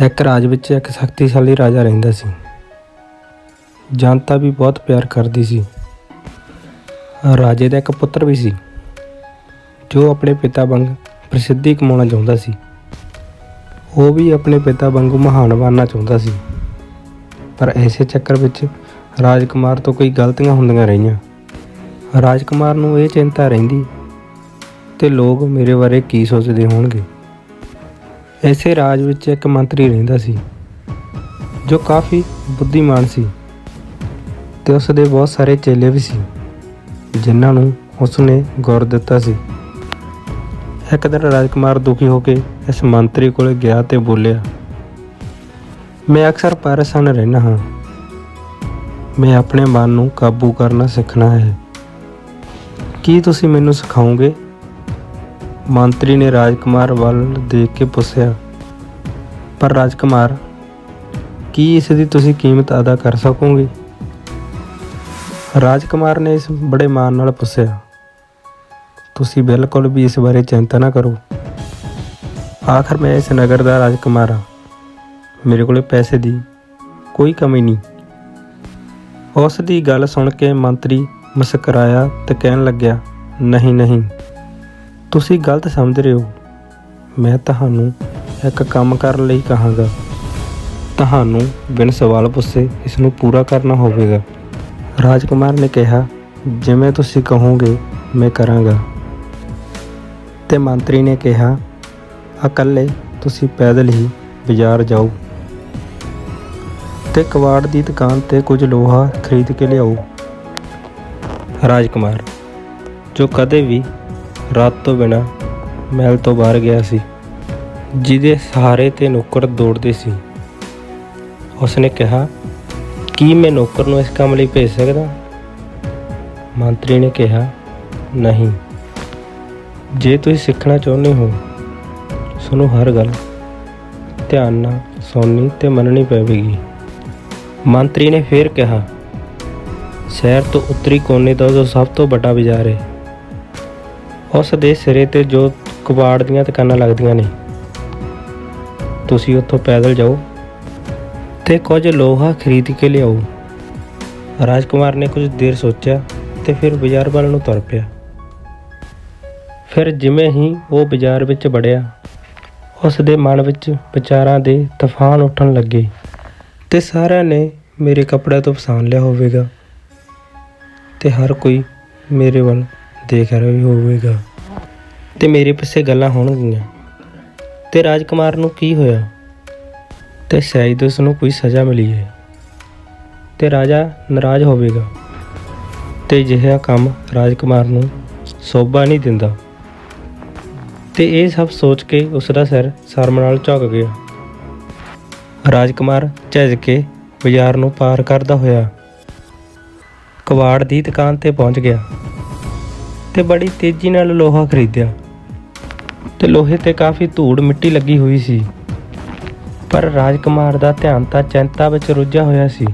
ਇੱਕ ਰਾਜ ਵਿੱਚ ਇੱਕ ਸ਼ਕਤੀਸ਼ਾਲੀ ਰਾਜਾ ਰਹਿੰਦਾ ਸੀ। ਜਨਤਾ ਵੀ ਬਹੁਤ ਪਿਆਰ ਕਰਦੀ ਸੀ। ਰਾਜੇ ਦਾ ਇੱਕ ਪੁੱਤਰ ਵੀ ਸੀ, ਜੋ ਆਪਣੇ ਪਿਤਾ ਵਾਂਗ ਪ੍ਰਸਿੱਧੀ ਕਮਾਉਣਾ ਚਾਹੁੰਦਾ ਸੀ। ਉਹ ਵੀ ਆਪਣੇ ਪਿਤਾ ਵਾਂਗੂ ਮਹਾਨ ਬਣਨਾ ਚਾਹੁੰਦਾ ਸੀ। ਪਰ ਐਸੇ ਚੱਕਰ ਵਿੱਚ ਰਾਜਕੁਮਾਰ ਤੋਂ ਕੋਈ ਗਲਤੀਆਂ ਹੁੰਦੀਆਂ ਰਹੀਆਂ। ਰਾਜਕੁਮਾਰ ਨੂੰ ਇਹ ਚਿੰਤਾ ਰਹਿੰਦੀ, ਤੇ ਲੋਕ ਮੇਰੇ ਬਾਰੇ ਕੀ ਸੋਚਦੇ ਹੋਣਗੇ? ਐਸੇ ਰਾਜ ਵਿੱਚ ਇੱਕ ਮੰਤਰੀ ਰਹਿੰਦਾ ਸੀ, ਜੋ ਕਾਫੀ ਬੁੱਧੀਮਾਨ ਸੀ ਤੇ ਉਸ ਦੇ ਬਹੁਤ ਸਾਰੇ ਚੇਲੇ ਵੀ ਸੀ, ਜਿਨ੍ਹਾਂ ਨੂੰ ਉਸ ਨੇ ਗੁਰ ਦਿੱਤਾ ਸੀ। ਇੱਕ ਦਿਨ ਰਾਜਕੁਮਾਰ ਦੁਖੀ ਹੋ ਕੇ ਇਸ ਮੰਤਰੀ ਕੋਲ ਗਿਆ ਤੇ ਬੋਲਿਆ, ਮੈਂ ਅਕਸਰ ਪਰੇਸ਼ਾਨ ਰਹਿਣਾ ਹਾਂ। ਮੈਂ ਆਪਣੇ ਮਨ ਨੂੰ ਕਾਬੂ ਕਰਨਾ ਸਿੱਖਣਾ ਹੈ। ਕੀ ਤੁਸੀਂ ਮੈਨੂੰ ਸਿਖਾਓਗੇ? ਮੰਤਰੀ ਨੇ ਰਾਜਕੁਮਾਰ ਵੱਲ ਦੇਖ ਕੇ ਪੁੱਛਿਆ, ਪਰ ਰਾਜਕੁਮਾਰ, ਕੀ ਇਸ ਦੀ ਤੁਸੀਂ ਕੀਮਤ ਅਦਾ ਕਰ ਸਕੋਗੇ? ਰਾਜਕੁਮਾਰ ਨੇ ਇਸ ਬੜੇ ਮਾਣ ਨਾਲ ਪੁੱਛਿਆ, ਤੁਸੀਂ ਬਿਲਕੁਲ ਵੀ ਇਸ ਬਾਰੇ ਚਿੰਤਾ ਨਾ ਕਰੋ। ਆਖਰ ਮੈਂ ਇਸ ਨਗਰ ਦਾ ਰਾਜਕੁਮਾਰ ਹਾਂ। ਮੇਰੇ ਕੋਲੇ ਪੈਸੇ ਦੀ ਕੋਈ ਕਮੀ ਨਹੀਂ। ਉਸ ਦੀ ਗੱਲ ਸੁਣ ਕੇ ਮੰਤਰੀ ਮੁਸਕਰਾਇਆ ਤੇ ਕਹਿਣ ਲੱਗਿਆ, ਨਹੀਂ ਨਹੀਂ। ਤੁਸੀਂ ਗਲਤ ਸਮਝ ਰਹੇ ਹੋ। ਮੈਂ ਤੁਹਾਨੂੰ ਇੱਕ ਕੰਮ ਕਰਨ ਲਈ ਕਹਾਂਗਾ। ਤੁਹਾਨੂੰ ਬਿਨ ਸਵਾਲ ਪੁੱਛੇ ਇਸ ਨੂੰ ਪੂਰਾ ਕਰਨਾ ਹੋਵੇਗਾ। ਰਾਜਕੁਮਾਰ ਨੇ ਕਿਹਾ, ਜਿਵੇਂ ਤੁਸੀਂ ਕਹੋਗੇ, ਮੈਂ ਕਰਾਂਗਾ। ਤੇ ਮੰਤਰੀ ਨੇ ਕਿਹਾ, ਇਕੱਲੇ ਤੁਸੀਂ ਪੈਦਲ ਹੀ ਬਾਜ਼ਾਰ ਜਾਓ ਤੇ ਕਵਾੜ ਦੀ ਦੁਕਾਨ ਤੇ ਕੁਝ ਲੋਹਾ ਖਰੀਦ ਕੇ ਲਿਆਓ। ਰਾਜਕੁਮਾਰ, ਜੋ ਕਦੇ ਵੀ ਰਾਤ ਤੋਂ ਬਿਨਾ ਮਹਿਲ ਤੋਂ ਬਾਹਰ ਗਿਆ ਸੀ, ਜਿਹਦੇ ਸਹਾਰੇ ਤੇ ਨੌਕਰ ਦੌੜਦੇ ਸੀ। ਉਸਨੇ ਕਿਹਾ, ਕੀ ਮੈਂ ਨੌਕਰ ਨੂੰ ਇਸ ਕੰਮ ਲਈ ਭੇਜ ਸਕਦਾ? ਮੰਤਰੀ ਨੇ ਕਿਹਾ, ਨਹੀਂ। ਜੇ ਤੁਸੀਂ ਸਿੱਖਣਾ ਚਾਹੁੰਦੇ ਹੋ, ਸੁਣੋ ਹਰ ਗੱਲ। ਧਿਆਨ ਨਾਲ ਸੁਣਨੀ ਤੇ ਮੰਨਣੀ ਪਵੇਗੀ। ਮੰਤਰੀ ਨੇ ਫੇਰ ਕਿਹਾ, ਸ਼ਹਿਰ ਤੋਂ ਉੱਤਰੀ ਕੋਨੇ ਦਾ ਜੋ ਸਭ ਤੋਂ ਵੱਡਾ ਬਾਜ਼ਾਰ ਹੈ ਉਸ ਦੇ ਸਿਰੇ ਤੇ ਜੋ ਕਬਾੜ ਦੀਆਂ ਦੁਕਾਨਾਂ ਲੱਗਦੀਆਂ ਨੇ। ਤੁਸੀਂ ਉੱਥੋਂ ਪੈਦਲ ਜਾਓ ਤੇ ਕੁਝ ਲੋਹਾ ਖਰੀਦ ਕੇ ਲਿਆਓ। ਰਾਜਕੁਮਾਰ ਨੇ ਕੁਝ ਦੇਰ ਸੋਚਿਆ ਤੇ ਫਿਰ ਬਾਜ਼ਾਰ ਵੱਲ ਨੂੰ ਤੁਰ ਪਿਆ। ਫਿਰ ਜਿਵੇਂ ਹੀ ਉਹ ਬਾਜ਼ਾਰ ਵਿੱਚ ਵੜਿਆ, ਉਸ ਦੇ ਮਨ ਵਿੱਚ ਵਿਚਾਰਾਂ ਦੇ ਤੂਫਾਨ ਉੱਠਣ ਲੱਗੇ ਤੇ ਸਾਰਿਆਂ ਨੇ ਮੇਰੇ ਕੱਪੜਿਆਂ ਤੋਂ ਪਛਾਣ ਲਿਆ ਹੋਵੇਗਾ ਤੇ ਹਰ ਕੋਈ ਮੇਰੇ ਵੱਲ ਦੇਖ ਰਿਹਾ ਹੋਵੇਗਾ। ਤੇ ਮੇਰੇ ਪਿੱਛੇ ਗੱਲਾਂ ਹੋਣਗੀਆਂ। ਤੇ ਰਾਜਕੁਮਾਰ ਨੂੰ ਕੀ ਹੋਇਆ? ਤੇ ਸ਼ਾਇਦ ਉਸ ਨੂੰ ਕੋਈ ਸਜ਼ਾ ਮਿਲੀ ਹੈ। ਤੇ ਰਾਜਾ ਨਾਰਾਜ਼ ਹੋਵੇਗਾ। ਤੇ ਅਜਿਹਾ ਕੰਮ ਰਾਜਕੁਮਾਰ ਨੂੰ ਸੋਭਾ ਨਹੀਂ ਦਿੰਦਾ। ਤੇ ਇਹ ਸਭ ਸੋਚ ਕੇ ਉਸ ਦਾ ਸਿਰ ਸ਼ਰਮ ਨਾਲ ਝੁਕ ਗਿਆ। ਰਾਜਕੁਮਾਰ ਝੱਜ ਕੇ ਬਾਜ਼ਾਰ ਨੂੰ ਪਾਰ ਕਰਦਾ ਹੋਇਆ ਕਵਾੜ ਦੀ ਦੁਕਾਨ ਤੇ ਪਹੁੰਚ ਗਿਆ। ਤੇ ਬੜੀ ਤੇਜ਼ੀ ਨਾਲ ਲੋਹਾ ਖਰੀਦਿਆ। ਤੇ ਲੋਹੇ ਤੇ ਕਾਫੀ ਧੂੜ ਮਿੱਟੀ ਲੱਗੀ ਹੋਈ ਸੀ। ਪਰ ਰਾਜਕੁਮਾਰ ਦਾ ਧਿਆਨ ਤਾਂ ਚਿੰਤਾ ਵਿੱਚ ਰੁੱਝਿਆ ਹੋਇਆ ਸੀ।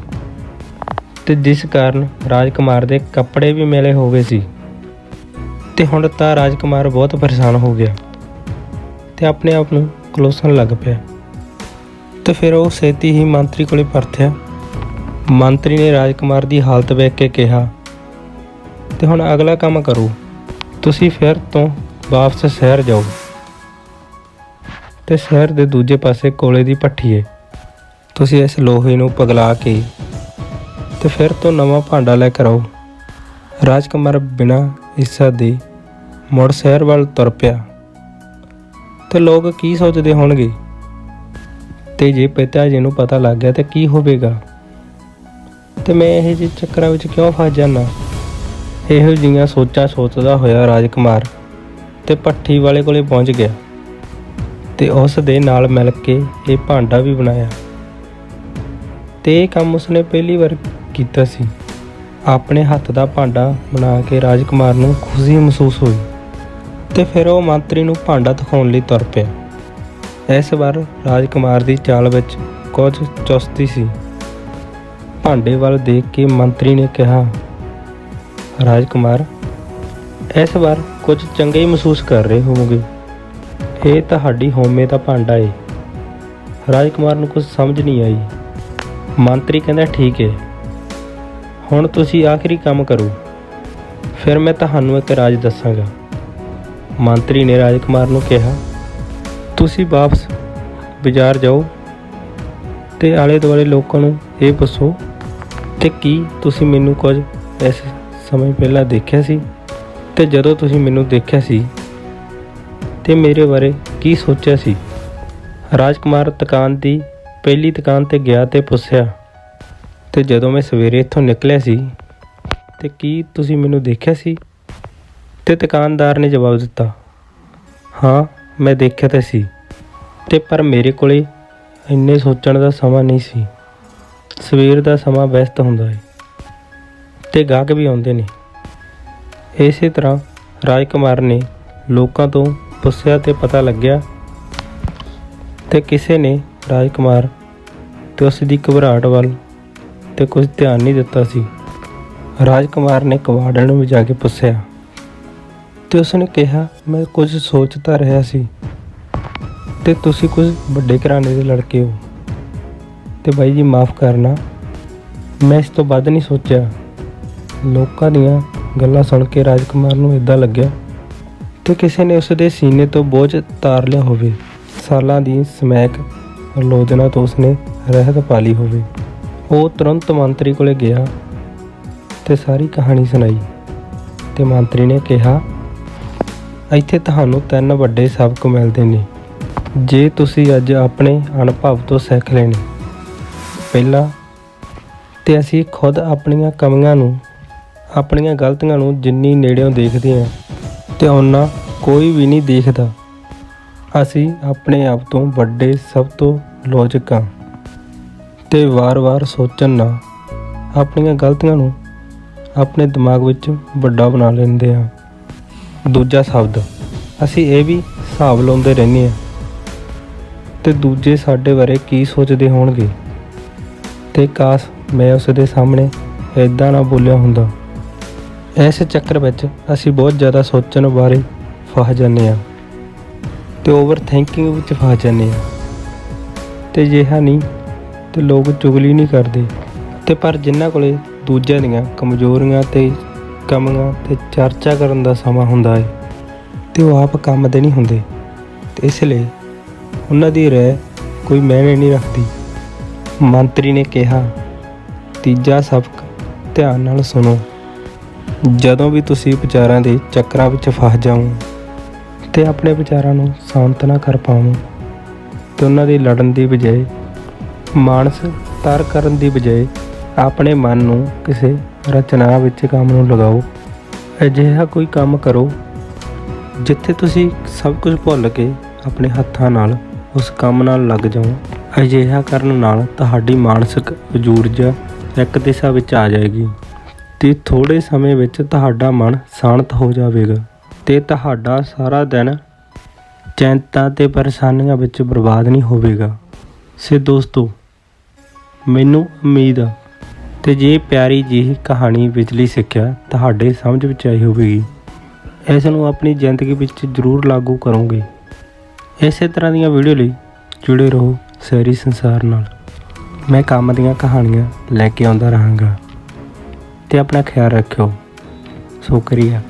ਤੇ ਜਿਸ ਕਾਰਨ ਰਾਜਕੁਮਾਰ ਦੇ ਕੱਪੜੇ ਵੀ ਮੇਲੇ ਹੋ ਗਏ ਸੀ। ਤੇ ਹੁਣ ਤਾਂ ਰਾਜਕੁਮਾਰ ਬਹੁਤ ਪਰੇਸ਼ਾਨ ਹੋ ਗਿਆ। ਤੇ ਆਪਣੇ ਆਪ ਨੂੰ ਕਲੋਸਣ ਲੱਗ ਪਿਆ। ਤੇ ਫਿਰ ਉਹ ਛੇਤੀ ਹੀ ਮੰਤਰੀ ਕੋਲੇ ਪਰਤਿਆ। ਮੰਤਰੀ ਨੇ ਰਾਜਕੁਮਾਰ ਦੀ ਹਾਲਤ ਵੇਖ ਕੇ ਕਿਹਾ, ਤੇ ਹੁਣ ਅਗਲਾ ਕੰਮ ਕਰੋ। ਤੁਸੀਂ ਫਿਰ ਤੋਂ ਵਾਪਸ ਸ਼ਹਿਰ ਜਾਓ ਤੇ ਸ਼ਹਿਰ ਦੇ ਦੂਜੇ ਪਾਸੇ ਕੋਲੇ ਦੀ ਭੱਠੀ ਹੈ ਤੁਸੀਂ ਇਸ ਲੋਹੇ ਨੂੰ ਪਗਲਾ ਕੇ ਤੇ ਫਿਰ ਤੋਂ ਨਵਾਂ ਭਾਂਡਾ ਲੈ ਕੇ ਆਓ। ਰਾਜਕੁਮਾਰ ਬਿਨਾਂ ਇੱਛਾ ਦੇ ਮੁੜ ਸ਼ਹਿਰ ਵੱਲ ਤੁਰ ਪਿਆ। ਤੇ ਲੋਕ ਕੀ ਸੋਚਦੇ ਹੋਣਗੇ? ਤੇ ਜੇ ਪਿਤਾ ਜੀ ਨੂੰ ਪਤਾ ਲੱਗ ਗਿਆ ਤੇ ਕੀ ਹੋਵੇਗਾ? ਤੇ ਮੈਂ ਇਹ ਜਿਹੇ ਚੱਕਰਾਂ ਵਿੱਚ ਕਿਉਂ ਫਸ ਜਾਣਾ ਇਹੋ ਜਿਹੀਆਂ ਸੋਚਾਂ ਸੋਚਦਾ ਹੋਇਆ ਰਾਜਕੁਮਾਰ ਤੇ ਪੱਠੀ ਵਾਲੇ ਕੋਲੇ ਪਹੁੰਚ ਗਿਆ ਤੇ ਉਸ ਦੇ ਨਾਲ ਮਿਲ ਕੇ ਇਹ ਭਾਂਡਾ ਵੀ ਬਣਾਇਆ। ਤੇ ਇਹ ਕੰਮ ਉਸਨੇ ਪਹਿਲੀ ਵਾਰ ਕੀਤਾ ਸੀ। ਆਪਣੇ ਹੱਥ ਦਾ ਭਾਂਡਾ ਬਣਾ ਕੇ ਰਾਜਕੁਮਾਰ ਨੂੰ ਖੁਸ਼ੀ ਮਹਿਸੂਸ ਹੋਈ ਤੇ ਫਿਰ ਉਹ ਮੰਤਰੀ ਨੂੰ ਭਾਂਡਾ ਦਿਖਾਉਣ ਲਈ ਤੁਰ ਪਿਆ। ਇਸ ਵਾਰ ਰਾਜਕੁਮਾਰ ਦੀ ਚਾਲ ਵਿੱਚ ਕੁਝ ਚੁਸਤੀ ਸੀ। ਭਾਂਡੇ ਵੱਲ ਦੇਖ ਕੇ ਮੰਤਰੀ ਨੇ ਕਿਹਾ ਰਾਜਕੁਮਾਰ, ਇਸ ਵਾਰ ਕੁਝ ਚੰਗੇ ਹੀ ਮਹਿਸੂਸ ਕਰ ਰਹੇ ਹੋਵੋਗੇ। ਇਹ ਤੁਹਾਡੀ ਹੋਮੇ ਦਾ ਭਾਂਡਾ ਏ। ਰਾਜਕੁਮਾਰ ਨੂੰ ਕੁਝ ਸਮਝ ਨਹੀਂ ਆਈ। ਮੰਤਰੀ ਕਹਿੰਦਾ, ਠੀਕ ਹੈ ਹੁਣ ਤੁਸੀਂ ਆਖਰੀ ਕੰਮ ਕਰੋ। ਫਿਰ ਮੈਂ ਤੁਹਾਨੂੰ ਇੱਕ ਰਾਜ ਦੱਸਾਂਗਾ। ਮੰਤਰੀ ਨੇ ਰਾਜਕੁਮਾਰ ਨੂੰ ਕਿਹਾ, ਤੁਸੀਂ ਵਾਪਸ ਬਾਜ਼ਾਰ ਜਾਓ ਤੇ ਆਲੇ ਦੁਆਲੇ ਲੋਕਾਂ ਨੂੰ ਇਹ ਪੁੱਛੋ ਕਿ ਕੀ ਤੁਸੀਂ ਮੈਨੂੰ ਕੁਝ ਇਸ ਸਮੇਂ ਪਹਿਲਾਂ ਦੇਖਿਆ ਸੀ ਤੇ ਜਦੋਂ ਤੁਸੀਂ ਮੈਨੂੰ ਦੇਖਿਆ ਸੀ ਤੇ ਮੇਰੇ ਬਾਰੇ ਕੀ ਸੋਚਿਆ ਸੀ? ਰਾਜਕੁਮਾਰ ਦੁਕਾਨ ਦੀ ਪਹਿਲੀ ਦੁਕਾਨ ਤੇ ਗਿਆ ਤੇ ਪੁੱਛਿਆ, ਤੇ ਜਦੋਂ ਮੈਂ ਸਵੇਰੇ ਇੱਥੋਂ ਨਿਕਲਿਆ ਸੀ, ਤੇ ਕੀ ਤੁਸੀਂ ਮੈਨੂੰ ਦੇਖਿਆ ਸੀ? ਤੇ ਦੁਕਾਨਦਾਰ ਨੇ ਜਵਾਬ ਦਿੱਤਾ, ਹਾਂ, ਮੈਂ ਦੇਖਿਆ ਤਾਂ ਸੀ, ਤੇ ਪਰ ਮੇਰੇ ਕੋਲੇ ਇੰਨੇ ਸੋਚਣ ਦਾ ਸਮਾਂ ਨਹੀਂ ਸੀ। ਸਵੇਰ ਦਾ ਸਮਾਂ ਵਿਅਸਤ ਹੁੰਦਾ ਹੈ। ਤੇ ਗਾਹਕ ਵੀ ਆਉਂਦੇ ਨੇ। ਇਸੇ ਤਰ੍ਹਾਂ ਰਾਜਕੁਮਾਰ ਨੇ ਲੋਕਾਂ ਤੋਂ ਪੁੱਛਿਆ ਤੇ ਪਤਾ ਲੱਗਿਆ ਤੇ ਕਿਸੇ ਨੇ ਰਾਜਕੁਮਾਰ ਤੇ ਉਸ ਦੀ ਘਬਰਾਹਟ ਵੱਲ ਤੇ ਕੁਝ ਧਿਆਨ ਨਹੀਂ ਦਿੱਤਾ ਸੀ। ਰਾਜਕੁਮਾਰ ਨੇ ਕਵਾੜਨ ਨੂੰ ਜਾ ਕੇ ਪੁੱਛਿਆ ਤੇ ਉਸਨੇ ਕਿਹਾ, ਮੈਂ ਕੁਝ ਸੋਚਦਾ ਰਿਹਾ ਸੀ ਤੇ ਤੁਸੀਂ ਕੁਝ ਵੱਡੇ ਘਰਾਣੇ ਦੇ ਲੜਕੇ ਹੋ ਤੇ ਬਾਈ ਜੀ ਮਾਫ ਕਰਨਾ, ਮੈਂ ਇਸ ਤੋਂ ਵੱਧ ਨਹੀਂ ਸੋਚਿਆ। ਲੋਕਾਂ ਦੀਆਂ ਗੱਲਾਂ ਸੁਣ ਕੇ ਰਾਜਕੁਮਾਰ ਨੂੰ ਇਦਾਂ ਲੱਗਿਆ ਤੇ ਕਿਸੇ ਨੇ ਉਸ ਦੇ ਸੀਨੇ ਤੋਂ ਬੋਝ ਤਾਰ ਲਿਆ ਹੋਵੇ। ਸਾਲਾਂ ਦੀ ਸਮੈਕ ਆਲੋਚਨਾ ਤੋਂ ਉਸਨੇ ਰਹਿਤ ਪਾ ਲਈ ਹੋਵੇ। ਉਹ ਤੁਰੰਤ ਮੰਤਰੀ ਕੋਲੇ ਗਿਆ ਤੇ ਸਾਰੀ ਕਹਾਣੀ ਸੁਣਾਈ ਤੇ ਮੰਤਰੀ ਨੇ ਕਿਹਾ, ਇੱਥੇ ਤੁਹਾਨੂੰ ਤਿੰਨ ਵੱਡੇ ਸਬਕ ਮਿਲਦੇ ਨੇ। ਜੇ ਤੁਸੀਂ ਅੱਜ ਆਪਣੇ ਅਨੁਭਵ ਤੋਂ ਸਿੱਖ ਲੈਣੇ। ਪਹਿਲਾ ਤੇ ਅਸੀਂ ਖੁਦ ਆਪਣੀਆਂ ਕਮੀਆਂ ਨੂੰ ਆਪਣੀਆਂ ਗਲਤੀਆਂ ਨੂੰ ਜਿੰਨੀ ਨੇੜਿਓਂ ਦੇਖਦੇ ਹਾਂ ਤੇ ਉਹਨਾਂ ਕੋਈ ਵੀ ਨਹੀਂ ਦੇਖਦਾ। ਅਸੀਂ ਆਪਣੇ ਆਪ ਤੋਂ ਵੱਡੇ ਸਭ ਤੋਂ ਲੌਜਿਕ ਹਾਂ ਤੇ ਵਾਰ-ਵਾਰ ਸੋਚਣ ਨਾਲ ਆਪਣੀਆਂ ਗਲਤੀਆਂ ਨੂੰ ਆਪਣੇ ਦਿਮਾਗ ਵਿੱਚ ਵੱਡਾ ਬਣਾ ਲੈਂਦੇ ਹਾਂ। ਦੂਜਾ ਸ਼ਬਦ, ਅਸੀਂ ਇਹ ਵੀ ਹਿਸਾਬ ਲਾਉਂਦੇ ਰਹਿੰਦੇ ਹਾਂ ਤੇ ਦੂਜੇ ਸਾਡੇ ਬਾਰੇ ਕੀ ਸੋਚਦੇ ਹੋਣਗੇ? ਤੇ ਕਾਸ਼ ਮੈਂ ਉਸ ਦੇ ਸਾਹਮਣੇ ਐਦਾਂ ਨਾ ਬੋਲਿਆ ਹੁੰਦਾ। ਇਸ ਚੱਕਰ ਵਿੱਚ ਅਸੀਂ ਬਹੁਤ ਜ਼ਿਆਦਾ ਸੋਚਣ ਬਾਰੇ ਫਸ ਜਾਂਦੇ ਹਾਂ ਤੇ ਓਵਰ ਥਿੰਕਿੰਗ ਵਿੱਚ ਫਸ ਜਾਂਦੇ ਹਾਂ। ਤੇ ਜਿਹਾ ਨਹੀਂ ਤੇ ਲੋਕ ਚੁਗਲੀ ਨਹੀਂ ਕਰਦੇ। ਤੇ ਪਰ ਜਿਨ੍ਹਾਂ ਕੋਲੇ ਦੂਜਿਆਂ ਦੀਆਂ ਕਮਜ਼ੋਰੀਆਂ ਤੇ ਕਮੀਆਂ ਤੇ ਚਰਚਾ ਕਰਨ ਦਾ ਸਮਾਂ ਹੁੰਦਾ ਹੈ, ਤੇ ਉਹ ਆਪ ਕੰਮ ਦੇ ਨਹੀਂ ਹੁੰਦੇ। ਤੇ ਇਸ ਲਈ ਉਹਨਾਂ ਦੀ ਰਹਿ ਕੋਈ ਮਾਇਨੇ ਨਹੀਂ ਰੱਖਦੀ। ਮੰਤਰੀ ਨੇ ਕਿਹਾ, ਤੀਜਾ ਸਬਕ ਧਿਆਨ ਨਾਲ ਸੁਣੋ। ਜਦੋਂ ਵੀ ਤੁਸੀਂ ਵਿਚਾਰਾਂ ਦੇ ਚੱਕਰਾਂ ਵਿੱਚ ਫਸ ਜਾਓ ਤੇ ਆਪਣੇ ਵਿਚਾਰਾਂ ਨੂੰ ਸ਼ਾਂਤ ਨਾ ਕਰ ਪਾਓ ਤੇ ਉਹਨਾਂ ਦੀ ਲੜਨ ਦੀ ਬਜਾਏ, ਮਾਨਸ ਤਰ ਕਰਨ ਦੀ ਬਜਾਏ ਆਪਣੇ ਮਨ ਨੂੰ ਕਿਸੇ ਰਚਨਾ ਵਿੱਚ ਕੰਮ ਨੂੰ ਲਗਾਓ। ਅਜਿਹਾ ਕੋਈ ਕੰਮ ਕਰੋ ਜਿੱਥੇ ਤੁਸੀਂ ਸਭ ਕੁਝ ਭੁੱਲ ਕੇ ਆਪਣੇ ਹੱਥਾਂ ਨਾਲ ਉਸ ਕੰਮ ਨਾਲ ਲੱਗ ਜਾਓ। ਅਜਿਹਾ ਕਰਨ ਨਾਲ ਤੁਹਾਡੀ ਮਾਨਸਿਕ ਊਰਜਾ ਇੱਕ ਦਿਸ਼ਾ ਵਿੱਚ ਆ ਜਾਏਗੀ। ਤੇ ਥੋੜੇ ਸਮੇਂ ਵਿੱਚ ਤੁਹਾਡਾ ਮਨ ਸ਼ਾਂਤ ਹੋ ਜਾਵੇਗਾ ਤੇ ਤੁਹਾਡਾ ਸਾਰਾ ਦਿਨ ਚਿੰਤਾ ਤੇ ਪਰੇਸ਼ਾਨੀਆਂ ਵਿੱਚ ਬਰਬਾਦ ਨਹੀਂ ਹੋਵੇਗਾ। ਸੇ ਦੋਸਤੋ, ਮੈਨੂੰ ਉਮੀਦ ਆ ਤੇ ਜੇ ਪਿਆਰੀ ਜਿਹੀ ਕਹਾਣੀ ਵਿਚਲੀ ਸਿੱਖਿਆ ਤੁਹਾਡੇ ਸਮਝ ਵਿੱਚ ਆਈ ਹੋਵੇਗੀ, ਇਸ ਨੂੰ ਆਪਣੀ ਜ਼ਿੰਦਗੀ ਵਿੱਚ ਜ਼ਰੂਰ ਲਾਗੂ ਕਰੋਗੇ। ਇਸੇ ਤਰ੍ਹਾਂ ਦੀਆਂ ਵੀਡੀਓ ਲਈ ਜੁੜੇ ਰਹੋ ਸਹਿਰੀ ਸੰਸਾਰ ਨਾਲ। ਮੈਂ ਕੰਮ ਦੀਆਂ ਕਹਾਣੀਆਂ ਲੈ ਕੇ ਆਉਂਦਾ ਰਹਾਂਗਾ। ਤੇ ਆਪਣਾ ਖਿਆਲ ਰੱਖਿਓ। ਸ਼ੁਕਰੀਆ